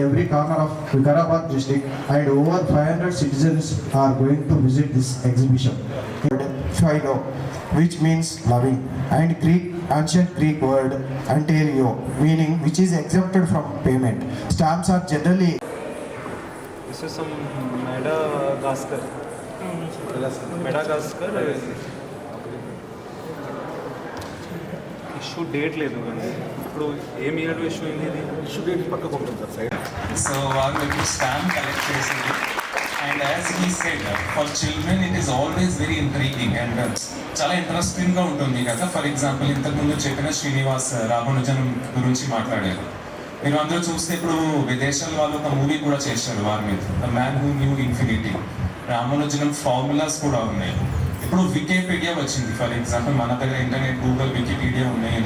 every corner of Vikarabad district and over 500 citizens are going to visit this exhibition. Philo, which means loving, and Greek ancient Greek word antelio, meaning which is exempted from payment. Stamps are generally. This is some Madagascar. Madagascar. Uh, issue date ఇప్పుడు ఏం year issue అయింది? ఇది issue date పక్కకు ఉంటుంది sir side. So వాళ్ళు ఇప్పుడు stamp collect చేసింది. And as he said for children it is always very intriguing and చాలా ఇంట్రెస్టింగ్గా ఉంటుంది కదా ఫర్ ఎగ్జాంపుల్ ఇంతకుముందు చెప్పిన శ్రీనివాస్ రామానుజన్ గురించి మాట్లాడారు. మీరు అందరూ చూస్తే ఇప్పుడు విదేశాల వాళ్ళు ఒక మూవీ కూడా చేశారు వారి మీద. The man who knew infinity రామానుజనం formulas కూడా ఉన్నాయి. ఇప్పుడు వికీపీడియా వచ్చింది. ఫర్ ఎగ్జాంపుల్ మన దగ్గర ఇంటర్నెట్ గూగుల్ వికీపీడియా ఉన్నాయని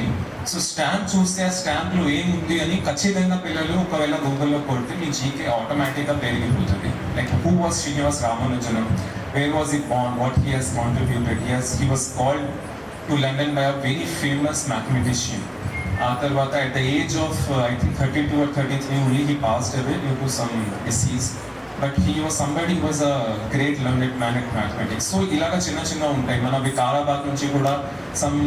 సో స్టాంప్ చూస్తే ఆ స్టాంప్ లో ఏముంది అని ఖచ్చితంగా పిల్లలు ఒకవేళ గూగుల్లో కొడితే మీ జీకే ఆటోమేటిక్ గా పెరిగిపోతుంది like who was Srinivas Ramanujan where was he bond what he has contributed he has he was called to London by a very famous mathematician ఆ తర్వాత at the age of I think thirty two or thirty three only he passed away due to some disease but he was somebody was a great learned man at mathematics so ఇలాగ చిన్న చిన్న ఉంటాయి. మనవి వికారాబాద్ నుంచి కూడా some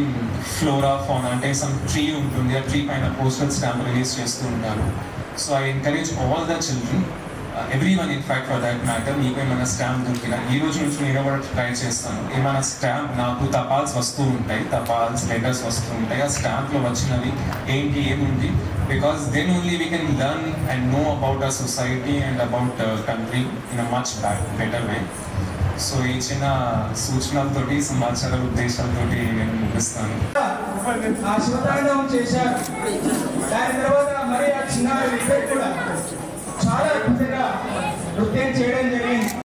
flora fauna అంటే some tree ఉంటుంది. ఆ ట్రీ పైన పోస్టల్ స్టాంప్ రిలీజ్ చేస్తూ ఉంటారు. So I encourage all the children every one in fact for that matter మీకు ఏమైనా స్టాంప్ దొరికినా ఈ రోజు నుంచి నేను కూడా ట్రై చేస్తాను. ఏమైనా స్టాంప్ నాకు తపాల్స్ వస్తూ ఉంటాయి. తపాల్స్ లెటర్స్ వస్తూ ఉంటాయి. ఆ స్టాంప్లో వచ్చినవి ఏంటి ఏముంది? Because then only we can learn and know about a society and about country in a much better way so ఈ చిన్న సూచనలతోటి సమాచార ఉద్దేశాలతోటి నేను ముగిస్తాను. చేశారు. దాని తర్వాత మరి ఆ చిన్న కూడా. నృత్యం చేయడం జరిగింది.